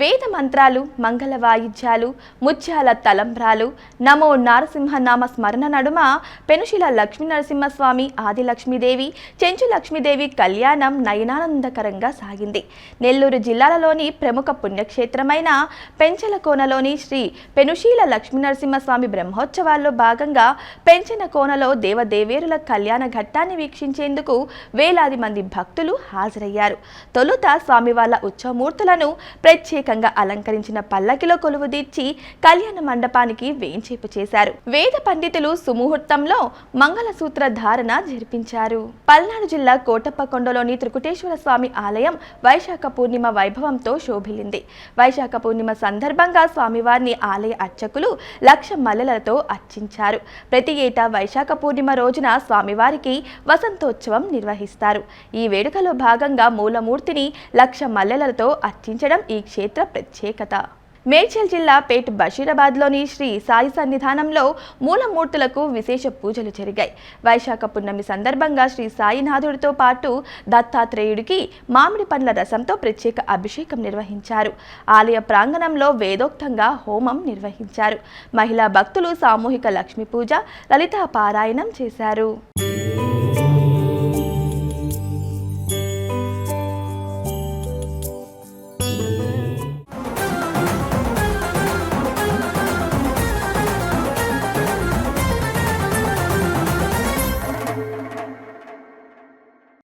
వేద మంత్రాలు మంగళ వాయిద్యాలు ముత్యాల తలంబ్రాలు నమో నారసింహనామ స్మరణ నడుమ పెనుశిల లక్ష్మీ నరసింహస్వామి ఆది లక్ష్మీదేవి చెంచు లక్ష్మీదేవి కళ్యాణం నయనానందకరంగా సాగింది. నెల్లూరు జిల్లాలలోని ప్రముఖ పుణ్యక్షేత్రమైన పెంచలకోనలోని శ్రీ పెనుశీల లక్ష్మీ నరసింహస్వామి బ్రహ్మోత్సవాల్లో భాగంగా పెంచన కోనలో దేవదేవేరుల కళ్యాణ ఘట్టాన్ని వీక్షించేందుకు వేలాది మంది భక్తులు హాజరయ్యారు. తొలుత స్వామివార్ల ఉత్సవమూర్తులను ప్రత్యేక ప్రత్యేకంగా అలంకరించిన పల్లకిలో కొలువుదీర్చి కళ్యాణ మండపానికి వేంచేపు చేశారు. వేద పండితులు సుముహూర్తంలో మంగళసూత్ర ధారణ జరిపించారు. పల్నాడు జిల్లా కోటప్పకొండలోని త్రికుటేశ్వర స్వామి ఆలయం వైశాఖ పూర్ణిమ వైభవంతో శోభిల్లింది. వైశాఖ పూర్ణిమ సందర్భంగా స్వామివారిని ఆలయ అర్చకులు లక్ష మల్లెలతో అర్చించారు. ప్రతి ఏటా వైశాఖ పూర్ణిమ రోజున స్వామివారికి వసంతోత్సవం నిర్వహిస్తారు. ఈ వేడుకలో భాగంగా మూలమూర్తిని లక్ష మల్లెలతో అర్చించడం ఈ క్షేత్ర ప్రత్యేకత. మేడ్చల్ జిల్లా పేట్ బషీరాబాద్లోని శ్రీ సాయి సన్నిధానంలో మూలమూర్తులకు విశేష పూజలు జరిగాయి. వైశాఖ పున్నమి సందర్భంగా శ్రీ సాయినాథుడితో పాటు దత్తాత్రేయుడికి మామిడి పండ్ల రసంతో ప్రత్యేక అభిషేకం నిర్వహించారు. ఆలయ ప్రాంగణంలో వేదోక్తంగా హోమం నిర్వహించారు. మహిళా భక్తులు సామూహిక లక్ష్మీ పూజ లలితా పారాయణం చేశారు.